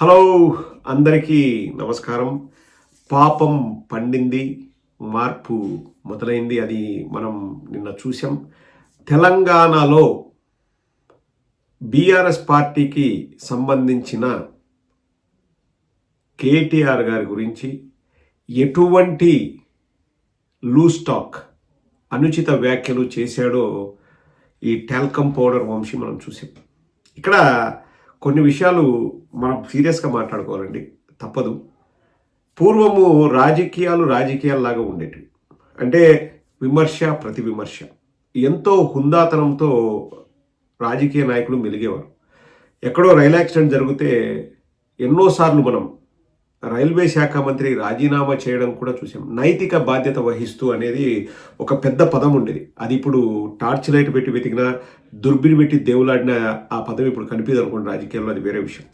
Hello అందరికీ నమస్కారం. పాపం పండింది మార్పు మొదలైంది అది మనం నిన్న చూసాం తెలంగాణలో బీఆర్ఎస్ పార్టీకి సంబంధించిన కేటీఆర్ గారి గురించి ఎటువంటి లూస్టాక్ అనుచిత వ్యాఖ్యలు చేశాడో ఈ టాల్కమ్ పౌడర్ వంశీ మనం చూసాం ఇక్కడ కొన్ని విషయాలు మనం సీరియస్గా మాట్లాడుకోవాలండి. తప్పదు. పూర్వము రాజకీయాలు రాజకీయాల్లాగా ఉండేటివి. అంటే విమర్శ ప్రతి విమర్శ. ఎంతో హుందాతనంతో రాజకీయ నాయకులు మెలిగేవారు. ఎక్కడో రైల్ యాక్సిడెంట్ జరిగితే ఎన్నోసార్లు మనం రైల్వే శాఖ మంత్రి రాజీనామా చేయడం కూడా చూసాం. నైతిక బాధ్యత వహిస్తూ అనేది ఒక పెద్ద పదం ఉండేది. అది ఇప్పుడు టార్చ్ లైట్ పెట్టి వెతికిన దుర్బిని పెట్టి దేవులాడిన ఆ పదం ఇప్పుడు కనిపించదు అనుకోండి రాజకీయాల్లో అది వేరే విషయం.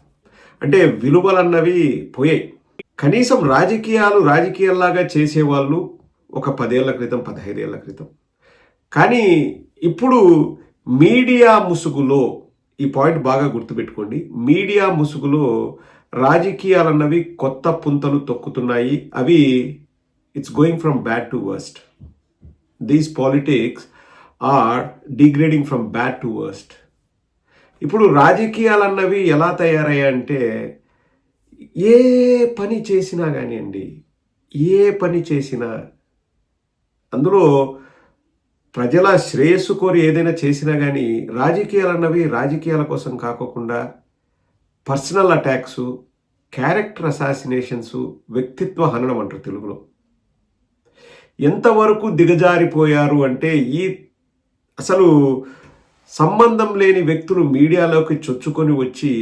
అంటే విలువలు అన్నవి పోయాయి. కనీసం రాజకీయాలు రాజకీయాల్లాగా చేసేవాళ్ళు ఒక పదేళ్ళ క్రితం పదహైదేళ్ళ క్రితం. కానీ ఇప్పుడు మీడియా ముసుగులో ఈ పాయింట్ బాగా గుర్తుపెట్టుకోండి. మీడియా ముసుగులో రాజకీయాలన్నవి కొత్త పుంతలు తొక్కుతున్నాయి. అవి it's going from bad to worst these politics are degrading from bad to worst ఇప్పుడు రాజకీయాలన్నవి ఎలా తయారయ్యాయంటే ఏ పని చేసినా కానివ్వండి ఏ పని చేసినా అందులో ప్రజల శ్రేయస్సు కోరి ఏదైనా చేసినా కానీ రాజకీయాలు అన్నవి రాజకీయాల కోసం కాకోకుండా పర్సనల్ అటాక్స్ క్యారెక్టర్ అసాసినేషన్స్ వ్యక్తిత్వ హననం అంటారు తెలుగులో. ఎంతవరకు దిగజారిపోయారు అంటే ఈ అసలు సంబంధం లేని వ్యక్తులు మీడియాలోకి చొచ్చుకొని వచ్చి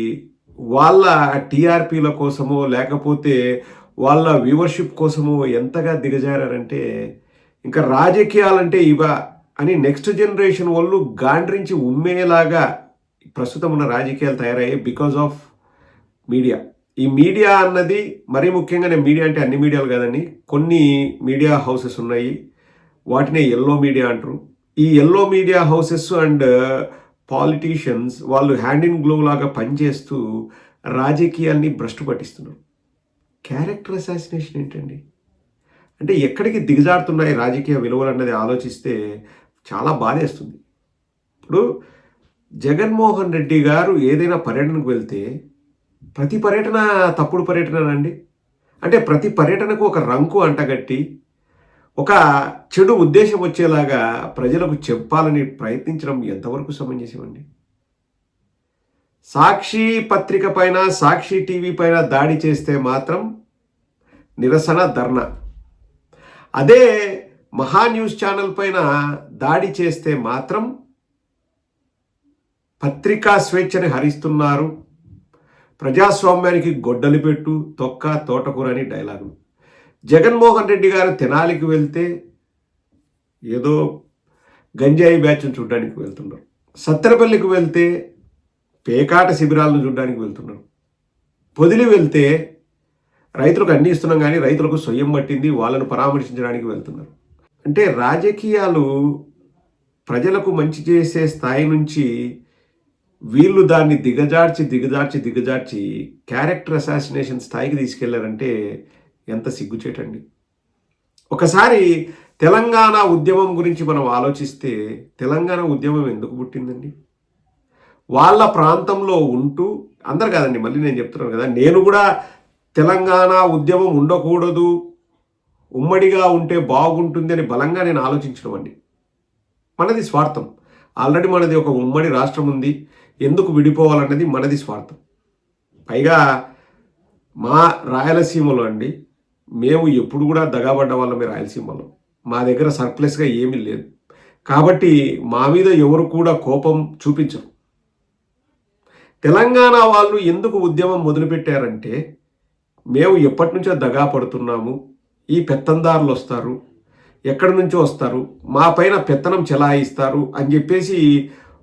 వాళ్ళ టీఆర్పీల కోసమో లేకపోతే వాళ్ళ వ్యూవర్షిప్ కోసమో ఎంతగా దిగజారంటే ఇంకా రాజకీయాలంటే ఇవ అని నెక్స్ట్ జనరేషన్ వాళ్ళు గాండ్రించి ఉమ్మేలాగా ప్రస్తుతం ఉన్న రాజకీయాలు తయారయ్యాయి బికాజ్ ఆఫ్ మీడియా. ఈ మీడియా అన్నది మరీ ముఖ్యంగా నేను మీడియా అంటే అన్ని మీడియాలు కాదండి. కొన్ని మీడియా హౌసెస్ ఉన్నాయి. వాటినే ఎల్లో మీడియా అంటారు. ఈ yellow media houses and uh, politicians వాళ్ళు హ్యాండ్ ఇన్ గ్లో లాగా పనిచేస్తూ రాజకీయాన్ని భ్రష్టు పట్టిస్తున్నారు. క్యారెక్టర్ అసాసినేషన్ ఏంటండి? అంటే ఎక్కడికి దిగజారుతున్నాయి రాజకీయ విలువలు అన్నది ఆలోచిస్తే చాలా బాధేస్తుంది. ఇప్పుడు జగన్మోహన్ రెడ్డి గారు ఏదైనా పర్యటనకు వెళ్తే ప్రతి పర్యటన తప్పుడు పర్యటననండి. అంటే ప్రతి పర్యటనకు ఒక రంకు అంటగట్టి ఒక చెడు ఉద్దేశం వచ్చేలాగా ప్రజలకు చెప్పాలని ప్రయత్నించడం ఎంతవరకు సమంజసమండి? సాక్షి పత్రిక పైన సాక్షి టీవీ పైన దాడి చేస్తే మాత్రం నిరసన ధర్నా. అదే మహా న్యూస్ ఛానల్ పైన దాడి చేస్తే మాత్రం పత్రికా స్వేచ్ఛని హరిస్తున్నారు. ప్రజాస్వామ్యానికి గొడ్డలి పెట్టు తొక్క తోటకూర అని డైలాగులు. జగన్మోహన్ రెడ్డి గారు తెనాలికి వెళ్తే ఏదో గంజాయి బ్యాచ్ను చూడడానికి వెళ్తున్నారు సత్తెనపల్లికి వెళ్తే పేకాట శిబిరాలను చూడడానికి వెళ్తున్నారు పొదిలి వెళ్తే రైతులకు అన్ని ఇస్తున్నాం కానీ రైతులకు స్వయం పట్టింది వాళ్ళను పరామర్శించడానికి వెళ్తున్నారు అంటే రాజకీయాలు ప్రజలకు మంచి చేసే స్థాయి నుంచి వీళ్ళు దాన్ని దిగజార్చి దిగజార్చి దిగజార్చి క్యారెక్టర్ అసాసినేషన్ స్థాయికి తీసుకెళ్ళారంటే ఎంత సిగ్గుచేటండి. ఒకసారి తెలంగాణ ఉద్యమం గురించి మనం ఆలోచిస్తే తెలంగాణ ఉద్యమం ఎందుకు పుట్టిందండి? వాళ్ళ ప్రాంతంలో ఉంటూ అందరు కాదండి మళ్ళీ నేను చెప్తున్నాను కదా నేను కూడా తెలంగాణ ఉద్యమం ఉండకూడదు ఉమ్మడిగా ఉంటే బాగుంటుంది అని బలంగా నేను ఆలోచించడం అండి. మనది స్వార్థం. ఆల్రెడీ మనది ఒక ఉమ్మడి రాష్ట్రం ఉంది. ఎందుకు విడిపోవాలన్నది మనది స్వార్థం. పైగా మా రాయలసీమలో అండి మేము ఎప్పుడు కూడా దగాబడ్డ వాళ్ళమే రాయలసీమలో. మా దగ్గర సర్ప్లస్గా ఏమీ లేదు. కాబట్టి మా మీద ఎవరు కూడా కోపం చూపించరు. తెలంగాణ వాళ్ళు ఎందుకు ఉద్యమం మొదలుపెట్టారంటే మేము ఎప్పటి నుంచో దగా పడుతున్నాము ఈ పెత్తందారులు వస్తారు ఎక్కడి నుంచో వస్తారు మా పైన పెత్తనం చెలాయిస్తారు అని చెప్పేసి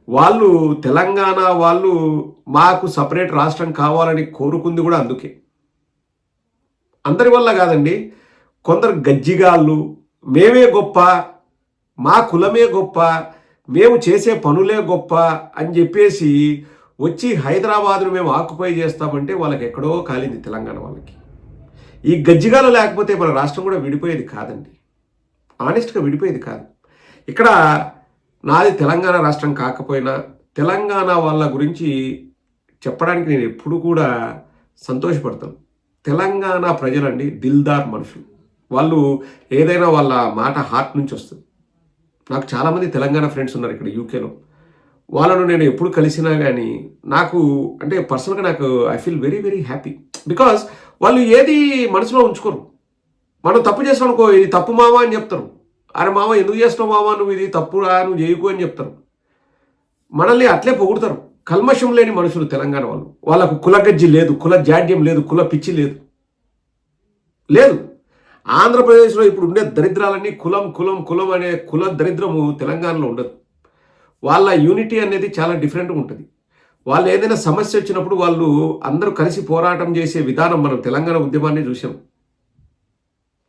వాళ్ళు తెలంగాణ వాళ్ళు మాకు సపరేట్ రాష్ట్రం కావాలని కోరుకుంది కూడా అందుకే. అందరి వల్ల కాదండి కొందరు గజ్జిగాళ్ళు మేమే గొప్ప మా కులమే గొప్ప మేము చేసే పనులే గొప్ప అని చెప్పేసి వచ్చి హైదరాబాద్ను మేము ఆక్యుపై చేస్తామంటే వాళ్ళకి ఎక్కడో కాలింది తెలంగాణ వాళ్ళకి. ఈ గజ్జిగాలు లేకపోతే మన రాష్ట్రం కూడా విడిపోయేది కాదండి. ఆనెస్ట్గా విడిపోయేది కాదు. ఇక్కడ నాది తెలంగాణ రాష్ట్రం కాకపోయినా తెలంగాణ వాళ్ళ గురించి చెప్పడానికి నేను ఎప్పుడు కూడా సంతోషపడతాను. తెలంగాణ ప్రజలండి దిల్దార్ మనుషులు. వాళ్ళు ఏదైనా వాళ్ళ మాట హార్ట్ నుంచి వస్తుంది. నాకు చాలామంది తెలంగాణ ఫ్రెండ్స్ ఉన్నారు ఇక్కడ యూకేలో వాళ్ళను నేను ఎప్పుడు కలిసినా కానీ నాకు అంటే పర్సనల్గా నాకు I feel very very happy because వాళ్ళు ఏది మనసులో ఉంచుకోరు. మనం తప్పు చేస్తాం అనుకో ఇది తప్పు మావా అని చెప్తారు. అరే మామ ఎందుకు చేస్తున్నావు మామ? నువ్వు ఇది తప్పురా నువ్వు చేయకు అని చెప్తారు. మనల్ని అట్లే పొగుడతారు. కల్మషం లేని మనుషులు తెలంగాణ వాళ్ళు. వాళ్ళకు కులగజ్జి లేదు కుల జాడ్యం లేదు కుల పిచ్చి లేదు. లేదు. ఆంధ్రప్రదేశ్లో ఇప్పుడు ఉండే దరిద్రాలన్నీ కులం కులం కులం అనే కుల దరిద్రము తెలంగాణలో ఉండదు. వాళ్ళ యూనిటీ అనేది చాలా డిఫరెంట్గా ఉంటుంది. వాళ్ళు ఏదైనా సమస్య వచ్చినప్పుడు వాళ్ళు అందరూ కలిసి పోరాటం చేసే విధానం మనం తెలంగాణ ఉద్యమాన్ని చూసాం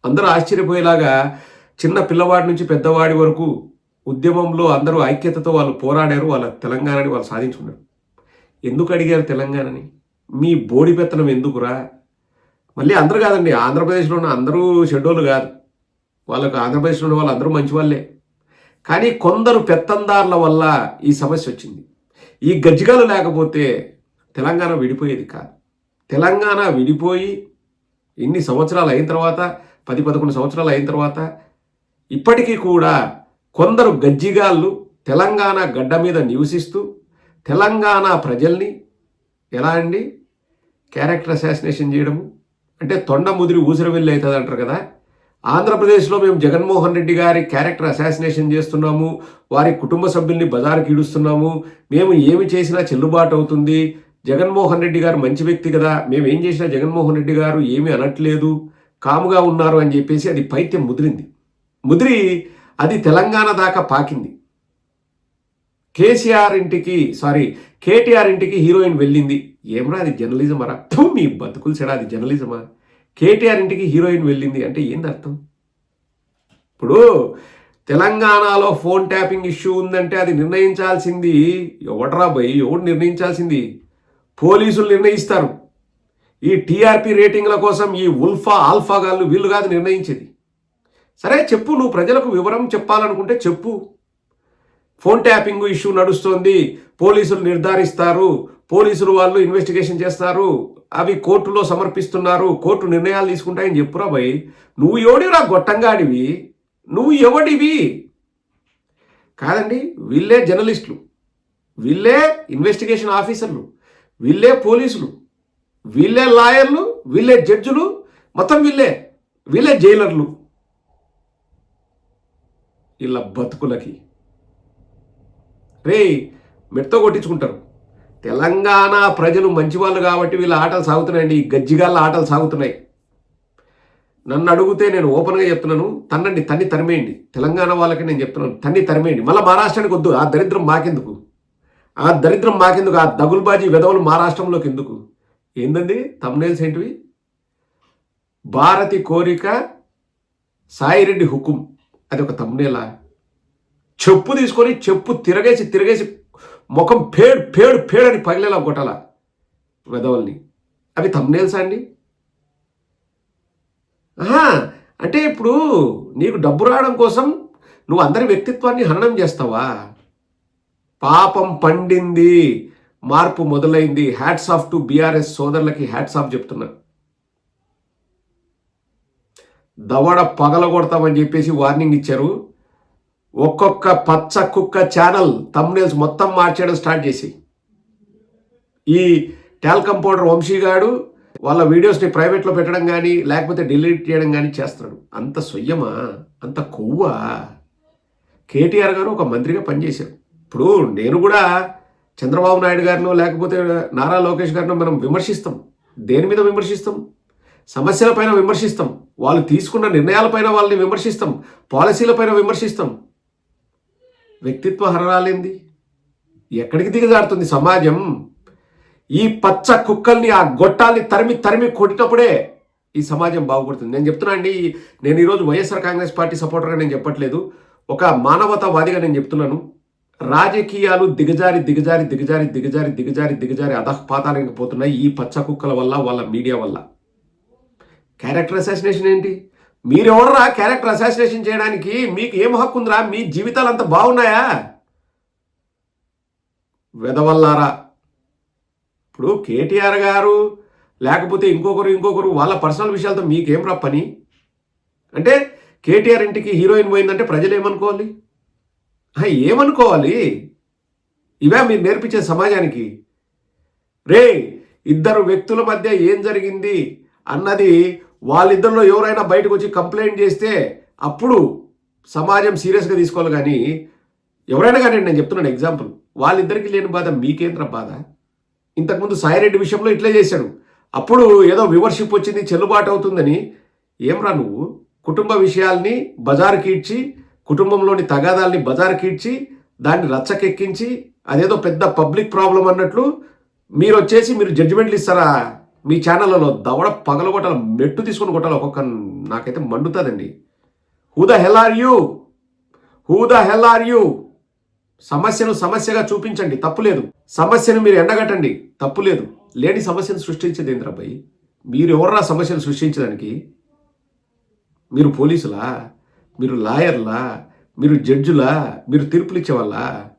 అందరూ ఆశ్చర్యపోయేలాగా చిన్న పిల్లవాడి నుంచి పెద్దవాడి వరకు ఉద్యమంలో అందరూ ఐక్యతతో వాళ్ళు పోరాడారు వాళ్ళ తెలంగాణని వాళ్ళు సాధించుకున్నారు. ఎందుకు అడిగారు తెలంగాణని? మీ బోడి పెత్తనం ఎందుకురా? మళ్ళీ అందరూ కాదండి ఆంధ్రప్రదేశ్లో ఉన్న అందరూ షెడ్యూల్ కాదు. వాళ్ళకు ఆంధ్రప్రదేశ్లో ఉన్న వాళ్ళు అందరూ మంచి వాళ్ళే కానీ కొందరు పెత్తందారుల వల్ల ఈ సమస్య వచ్చింది. ఈ గజ్జికలు లేకపోతే తెలంగాణ విడిపోయేది కాదు. తెలంగాణ విడిపోయి ఇన్ని సంవత్సరాలు అయిన తర్వాత పది పదకొండు సంవత్సరాలు అయిన తర్వాత ఇప్పటికీ కూడా కొందరు గజ్జిగాళ్ళు తెలంగాణ గడ్డ మీద నివసిస్తూ తెలంగాణ ప్రజల్ని ఎలా అండి? క్యారెక్టర్ అసాసినేషన్ చేయడము? అంటే తొండ ముదిరి ఊసిరి వెళ్ళి అవుతుంది అంటారు కదా. ఆంధ్రప్రదేశ్లో మేము జగన్మోహన్ రెడ్డి గారి క్యారెక్టర్ అసాసినేషన్ చేస్తున్నాము. వారి కుటుంబ సభ్యుల్ని బజారుకి ఈడుస్తున్నాము. మేము ఏమి చేసినా చెల్లుబాటు అవుతుంది. జగన్మోహన్ రెడ్డి గారు మంచి వ్యక్తి కదా. మేము ఏం చేసినా జగన్మోహన్ రెడ్డి గారు ఏమీ అనట్లేదు. కాముగా ఉన్నారు అని చెప్పేసి అది పైత్యం ముదిరింది. ముదిరి అది తెలంగాణ దాకా పాకింది. కేసీఆర్ ఇంటికి సారీ కేటీఆర్ ఇంటికి హీరోయిన్ వెళ్ళింది. ఏమరా అది జర్నలిజమరా థూ, మీ బతుకులు చెడా అది జర్నలిజమా? కేటీఆర్ ఇంటికి హీరోయిన్ వెళ్ళింది అంటే ఏంది అర్థం? ఇప్పుడు తెలంగాణలో ఫోన్ ట్యాపింగ్ ఇష్యూ ఉందంటే అది నిర్ణయించాల్సింది ఎవడరా భయ్ ఎవడు నిర్ణయించాల్సింది? పోలీసులు నిర్ణయిస్తారు. ఈ టీఆర్పీ రేటింగ్ల కోసం ఈ ఉల్ఫా ఆల్ఫా గాళ్ళు వీళ్ళు కాదు నిర్ణయించేది. సరే చెప్పు నువ్వు ప్రజలకు వివరం చెప్పాలనుకుంటే చెప్పు. ఫోన్ ట్యాపింగ్ ఇష్యూ నడుస్తోంది పోలీసులు నిర్ధారిస్తారు పోలీసులు వాళ్ళు ఇన్వెస్టిగేషన్ చేస్తారు అవి కోర్టులో సమర్పిస్తున్నారు కోర్టు నిర్ణయాలు తీసుకుంటాయని చెప్పురా భయ్ నువ్వు ఎవడిరా గొట్టంగాడివి? నువ్వు ఎవడివి? కాదండి వీళ్ళే జర్నలిస్టులు వీళ్ళే ఇన్వెస్టిగేషన్ ఆఫీసర్లు వీళ్ళే పోలీసులు వీళ్ళే లాయర్లు వీళ్ళే జడ్జులు మొత్తం వీళ్ళే వీళ్ళే జైలర్లు. ఇలా బతుకులకి. రే మెట్తో కొట్టించుకుంటారు. తెలంగాణ ప్రజలు మంచివాళ్ళు కాబట్టి వీళ్ళ ఆటలు సాగుతున్నాయండి. ఈ గజ్జిగాళ్ళ ఆటలు సాగుతున్నాయి. నన్ను అడిగితే నేను ఓపెన్గా చెప్తున్నాను. తన్నండి తన్ని తరిమేయండి. తెలంగాణ వాళ్ళకి నేను చెప్తున్నాను. తన్ని తరిమేయండి. మళ్ళీ మహారాష్ట్రానికి వద్దు. ఆ దరిద్రం మాకెందుకు? ఆ దరిద్రం మాకెందుకు? ఆ దగుల్బాజీ విధవలు మహారాష్ట్రంలోకి ఎందుకు? ఏందండి? తమ్నేల్స్ ఏంటివి? భారతి కోరిక సాయిరెడ్డి హుకుం. అది ఒక తమ్నేలా చెప్పు తీసుకొని చెప్పు తిరగేసి తిరగేసి ముఖం పేడు పేడు పేడు అని పగిలేలా కొట్టాల. వెదవల్ని అవి తమ్నేల్సా అండి? ఆహా, అంటే ఇప్పుడు నీకు డబ్బు రావడం కోసం నువ్వు అందరి వ్యక్తిత్వాన్ని హననం చేస్తావా? పాపం పండింది. మార్పు మొదలైంది. హ్యాట్స్ ఆఫ్ టు బీఆర్ఎస్ సోదరులకి హ్యాట్స్ ఆఫ్ చెప్తున్నా. దవడ పగలగొడతామని చెప్పేసి వార్నింగ్ ఇచ్చారు. ఒక్కొక్క పచ్చ కుక్క ఛానల్ తమ్నేల్స్ మొత్తం మార్చేయడం స్టార్ట్ చేసి. ఈ టాల్కమ్ పౌడర్ వంశీగాడు వాళ్ళ వీడియోస్ని ప్రైవేట్లో పెట్టడం కానీ లేకపోతే డిలీట్ చేయడం కానీ చేస్తున్నాడు. అంత సొయ్యమా? అంత కొవ్వా? కేటీఆర్ గారు ఒక మంత్రిగా పనిచేశారు. ఇప్పుడు నేను కూడా చంద్రబాబు నాయుడు గారినో లేకపోతే నారా లోకేష్ గారినో మనం విమర్శిస్తాం. దేని మీద విమర్శిస్తాం? సమస్యలపైన విమర్శిస్తాం. వాళ్ళు తీసుకున్న నిర్ణయాలపైన వాళ్ళని విమర్శిస్తాం. పాలసీలపైన విమర్శిస్తాం. వ్యక్తిత్వ హరణాలేంది ఎక్కడికి దిగజారుతుంది సమాజం? ఈ పచ్చ కుక్కల్ని ఆ గొట్టాల్ని తరిమి తరిమి కొట్టినప్పుడే ఈ సమాజం బాగుపడుతుంది. నేను చెప్తున్నా అండి నేను ఈరోజు వైఎస్ఆర్ కాంగ్రెస్ పార్టీ సపోర్టర్గా నేను చెప్పట్లేదు. ఒక మానవతావాదిగా నేను చెప్తున్నాను. రాజకీయాలు దిగజారి దిగజారి దిగజారి దిగజారి దిగజారి దిగజారి అధఃపాతానికి పోతున్నాయి ఈ పచ్చ కుక్కల వల్ల వాళ్ళ మీడియా వల్ల. క్యారెక్టర్ అసాసినేషన్ ఏంటి? మీరెవడరా క్యారెక్టర్ అసాసినేషన్ చేయడానికి? మీకు ఏం హక్కు ఉందిరా? మీ జీవితాలు అంత బాగున్నాయా? వెదవల్లారా? ఇప్పుడు కేటీఆర్ గారు లేకపోతే ఇంకొకరు ఇంకొకరు వాళ్ళ పర్సనల్ విషయాలతో మీకేం రా పని? అంటే కేటీఆర్ ఇంటికి హీరోయిన్ పోయిందంటే ప్రజలు ఏమనుకోవాలి ఏమనుకోవాలి? ఇవే మీరు నేర్పించే సమాజానికి. రే ఇద్దరు వ్యక్తుల మధ్య ఏం జరిగింది? అన్నది వాళ్ళిద్దరిలో ఎవరైనా బయటకు వచ్చి కంప్లైంట్ చేస్తే అప్పుడు సమాజం సీరియస్గా తీసుకోవాలి కానీ ఎవరైనా కానీ నేను చెప్తున్నాను ఎగ్జాంపుల్. వాళ్ళిద్దరికి లేని బాధ మీకేంద్ర బాధ? ఇంతకుముందు సాయిరెడ్డి విషయంలో ఇట్లే చేశాడు. అప్పుడు ఏదో వివర్షిప్ వచ్చింది చెల్లుబాటు అవుతుందని. ఏమ్రా నువ్వు? కుటుంబ విషయాల్ని బజారుకి ఇచ్చి కుటుంబంలోని తగాదాల్ని బజారుకి ఇచ్చి దాన్ని రచ్చకెక్కించి అదేదో పెద్ద పబ్లిక్ ప్రాబ్లం అన్నట్లు మీరు వచ్చేసి మీరు జడ్జిమెంట్లు ఇస్తారా? మీ ఛానళ్ళలో దవడ పగలగొట్టాలి మెట్టు తీసుకొని కొట్టాలి ఒక్కొక్క నాకైతే మండుతుందండి. Who the hell are you who the hell are you సమస్యను సమస్యగా చూపించండి తప్పులేదు సమస్యను మీరు ఎండగట్టండి తప్పులేదు లేని సమస్యను సృష్టించేది ఏంద్రబ్బాయి మీరు ఎవర్రా సమస్యను సృష్టించడానికి? మీరు పోలీసులా? మీరు లాయర్లా? మీరు జడ్జులా? మీరు తీర్పులు ఇచ్చేవాళ్ళా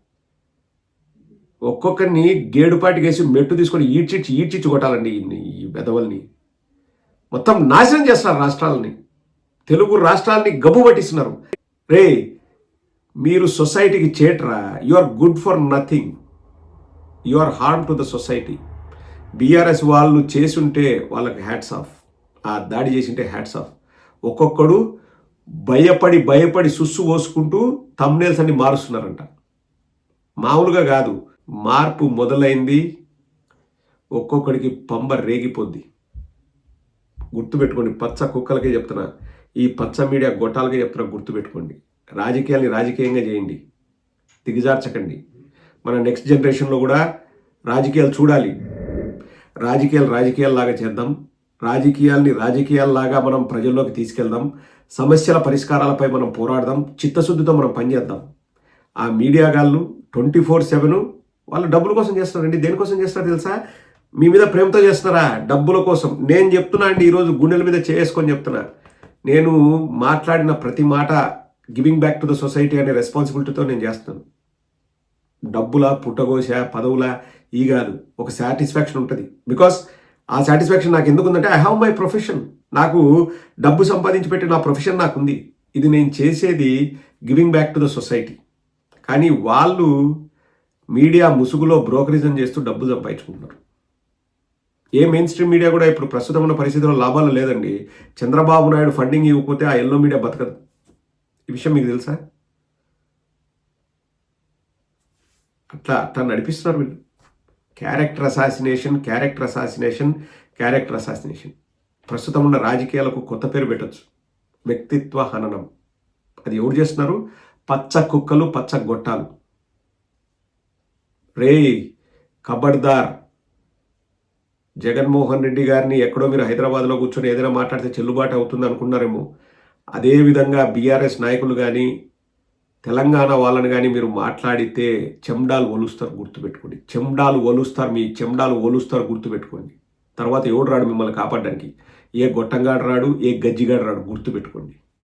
ఒక్కొక్కరిని గేడుపాటికి వేసి మెట్టు తీసుకొని ఈడ్చిచ్చి ఈడ్చిచ్చి కొట్టాలండి ఈ- ఈ మొత్తం నాశనం చేస్తున్నారు రాష్ట్రాలని. తెలుగు రాష్ట్రాలని గబ్బు పట్టిస్తున్నారు. రే మీరు సొసైటీకి చేటరా. You are good for nothing. You are harm to the society. BRS వాళ్ళు చేసుంటే వాళ్ళకి హ్యాట్స్ ఆఫ్. ఆ దాడి చేసింటే హ్యాట్స్ ఆఫ్. ఒక్కొక్కడు భయపడి భయపడి సుస్సు పోసుకుంటూ తమ్నేల్స్ అన్ని మారుస్తున్నారంట. మామూలుగా కాదు. మార్పు మొదలైంది. ఒక్కొక్కడికి పంబ రేగిపోద్ది. గుర్తుపెట్టుకోండి పచ్చ కుక్కలకే చెప్తున్నా. ఈ పచ్చ మీడియా గొట్టాలకే చెప్తున్నా గుర్తుపెట్టుకోండి. రాజకీయాల్ని రాజకీయంగా చేయండి. దిగజార్చకండి. మన నెక్స్ట్ జనరేషన్లో కూడా రాజకీయాలు చూడాలి. రాజకీయాలు రాజకీయాల్లాగా చేద్దాం. రాజకీయాల్ని రాజకీయాల్లాగా మనం ప్రజల్లోకి తీసుకెళ్దాం. సమస్యల పరిష్కారాలపై మనం పోరాడదాం. చిత్తశుద్ధితో మనం పనిచేద్దాం. ఆ మీడియా గాళ్ళు ట్వంటీ ఫోర్ సెవెను వాళ్ళు డబ్బుల కోసం చేస్తున్నారండి. దేనికోసం చేస్తున్నారు తెలుసా? మీ మీద ప్రేమతో చేస్తున్నారా? డబ్బుల కోసం. నేను చెప్తున్నా అండి ఈరోజు గుండెల మీద చేసుకొని చెప్తున్నా. నేను మాట్లాడిన ప్రతి మాట giving back to the society అనే రెస్పాన్సిబిలిటీతో నేను చేస్తాను. డబ్బుల పుట్టగోశ పదవుల ఈ కాదు. ఒక సాటిస్ఫాక్షన్ ఉంటుంది. బికాస్ ఆ సాటిస్ఫాక్షన్ నాకు ఎందుకు ఉందంటే ఐ హ్యావ్ మై ప్రొఫెషన్ నాకు డబ్బు సంపాదించి పెట్టి నా ప్రొఫెషన్ నాకు ఉంది ఇది నేను చేసేది giving back to the society కానీ వాళ్ళు మీడియా ముసుగులో బ్రోకరిజం చేస్తూ డబ్బులు సంపాదించుకుంటున్నారు. ఏ మెయిన్ స్ట్రీమ్ మీడియా కూడా ఇప్పుడు ప్రస్తుతం ఉన్న పరిస్థితుల్లో లాభాలు లేదండి. చంద్రబాబు నాయుడు ఫండింగ్ ఇవ్వకపోతే ఆ ఎల్లో మీడియా బతకదు. ఈ విషయం మీకు తెలుసా? అట్లా అట్లా నడిపిస్తున్నారు వీళ్ళు. Character assassination character assassination character assassination. ప్రస్తుతం ఉన్న రాజకీయాలకు కొత్త పేరు పెట్టొచ్చు. వ్యక్తిత్వ హననం. అది ఎవరు చేస్తున్నారు? పచ్చ కుక్కలు పచ్చ గొట్టాలు. రే కబడ్దార్. జగన్మోహన్ రెడ్డి గారిని ఎక్కడో మీరు హైదరాబాద్లో కూర్చొని ఏదైనా మాట్లాడితే చెల్లుబాటు అవుతుంది అనుకున్నారేమో అదేవిధంగా బీఆర్ఎస్ నాయకులు కానీ తెలంగాణ వాళ్ళని కానీ మీరు మాట్లాడితే చెమ్డాలు ఒలుస్తారు గుర్తుపెట్టుకోండి. చెమ్డాలు ఒలుస్తారు మీ చెమ్డాలు ఒలుస్తారు గుర్తుపెట్టుకోండి. తర్వాత ఎవడు రాడు మిమ్మల్ని కాపాడడానికి? ఏ గొట్టంగాడు రాడు ఏ గజ్జిగాడు రాడు గుర్తుపెట్టుకోండి.